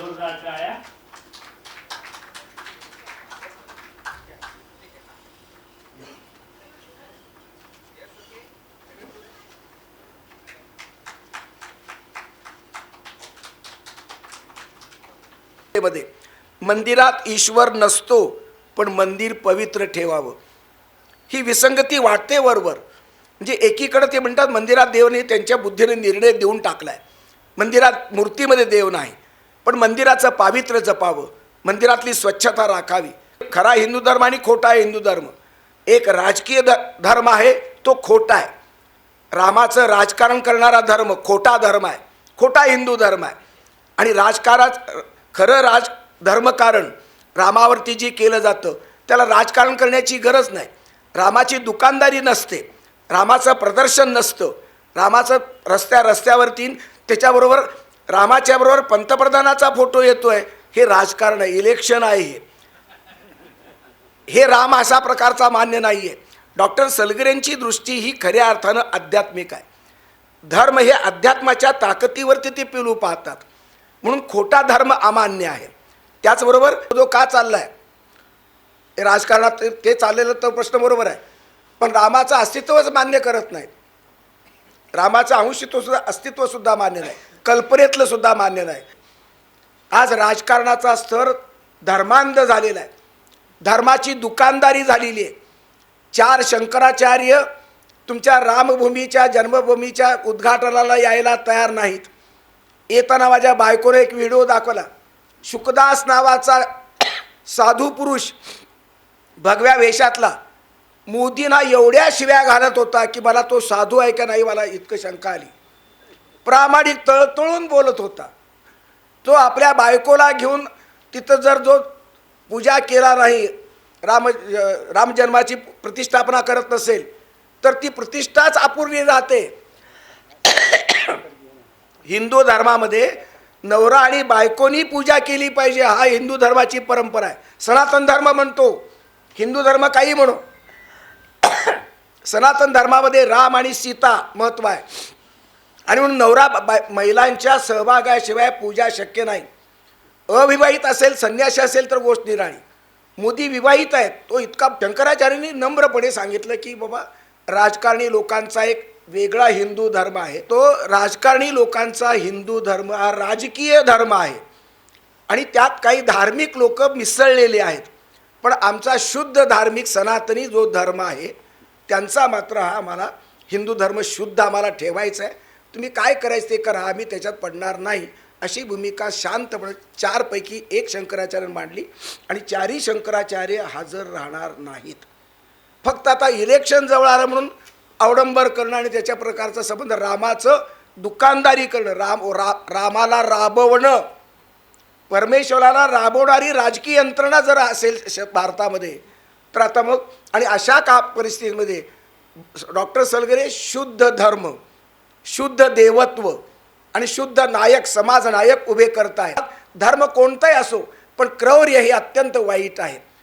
जोरदार टाळ्या मध्ये मंदिरात ईश्वर नसतो पण मंदिर पवित्र ठेवावं. ही विसंगती वाटते वरवर. म्हणजे एकीकडे ते म्हणतात मंदिरात देव नाही त्यांच्या बुद्धीने निर्णय देऊन टाकलाय. मंदिरात मूर्तीमध्ये देव नाही. पण मंदिराचं पावित्र्य जपावं मंदिरातली स्वच्छता राखावी. खरा हिंदू धर्म आणि खोटा आहे हिंदू धर्म. एक राजकीय ध धर्म आहे तो खोटा आहे. रामाचं राजकारण करणारा धर्म खोटा धर्म आहे खोटा हिंदू धर्म आहे. आणि राजकारात खरं राज धर्मकारण रामावरती जे केलं जातं त्याला राजकारण करण्याची गरज नाही. रामाची दुकानदारी नसते रामाचं प्रदर्शन नसतं. रामाचं रस्त्या रस्त्यावरती त्याच्याबरोबर रामाच्याबरोबर पंतप्रधानाचा फोटो येतोय. हे राजकारण आहे इलेक्शन आहे हे. हे राम अशा प्रकारचा मान्य नाही आहे डॉक्टर सलगरेंची दृष्टी ही खऱ्या अर्थानं आध्यात्मिक आहे. धर्म हे अध्यात्माच्या ताकदीवरती ते पिलू पाहतात. म्हणून खोटा धर्म अमान्य आहे. त्याचबरोबर जो का चाललाय? हे राजकारणात ते- ते चाललेलं तर प्रश्न बरोबर आहे. पण रामाचं अस्तित्वच मान्य करत नाहीत. रामाचं अंशित्व सुद्धा अस्तित्वसुद्धा मान्य नाही. कल्पनेतलं सुद्धा मान्य नाही. आज राजकारणाचा स्तर धर्मांध झालेला आहे. धर्माची दुकानदारी झालेली आहे. चार शंकराचार्य तुमच्या रामभूमीच्या जन्मभूमीच्या उद्घाटनाला यायला तयार नाहीत. येताना माझ्या बायकोने एक व्हिडिओ दाखवला. शुकदास नावाचा साधू पुरुष भगव्या वेशातला. मोदींना एवढ्या शिव्या घालत होता की मला तो साधू आहे का नाही मला इतकं शंका आली. प्रामाणिक तळतळून बोलत होता. तो आपल्या बायकोला घेऊन तिथं जर जो पूजा केला नाही राम रामजन्माची प्रतिष्ठापना करत नसेल तर ती प्रतिष्ठाच अपूर्णी राहते. हिंदू धर्मामध्ये नवरा आणि बायकोनी पूजा केली पाहिजे हा हिंदू धर्माची परंपरा आहे. सनातन धर्म म्हणतो हिंदू धर्म काही म्हणू. सनातन धर्मामध्ये राम आणि सीता महत्त्व आहे. आणि म्हणून नवरा बाय महिलांच्या सहभागाशिवाय पूजा शक्य नाही. अविवाहित असेल संन्यासी असेल तर गोष्ट निराळी. मोदी विवाहित आहेत तो इतका शंकराचार्यांनी नम्रपणे सांगितलं की बाबा राजकारणी लोकांचा एक वेगळा हिंदू धर्म आहे. तो राजकारणी लोकांचा हिंदू धर्म हा राजकीय धर्म आहे. आणि त्यात काही धार्मिक लोक मिसळलेले आहेत. पण आमचा शुद्ध धार्मिक सनातनी जो धर्म आहे त्यांचा मात्र हा आम्हाला हिंदू धर्म शुद्ध आम्हाला ठेवायचा आहे. तुम्ही काय करायचं ते करा आम्ही त्याच्यात पडणार नाही. अशी भूमिका शांतपणे चारपैकी एक शंकराचार्य मांडली आणि चारही शंकराचार्य हजर राहणार नाहीत. फक्त आता इलेक्शन जवळ आलं म्हणून अवडंबर करणं आणि त्याच्या प्रकारचा संबंध रामाचं दुकानदारी करणं राम रा रामाला राबवणं परमेश्वराला राबवणारी राजकीय यंत्रणा जर असेल श भारतामध्ये तर आता मग आणि अशा का परिस्थितीमध्ये डॉक्टर सलगरे शुद्ध धर्म शुद्ध देवत्व आणि शुद्ध नायक समाज नायक उभे करतायत. धर्म कोणताही असो पण क्रौर्य हे अत्यंत वाईट आहेत.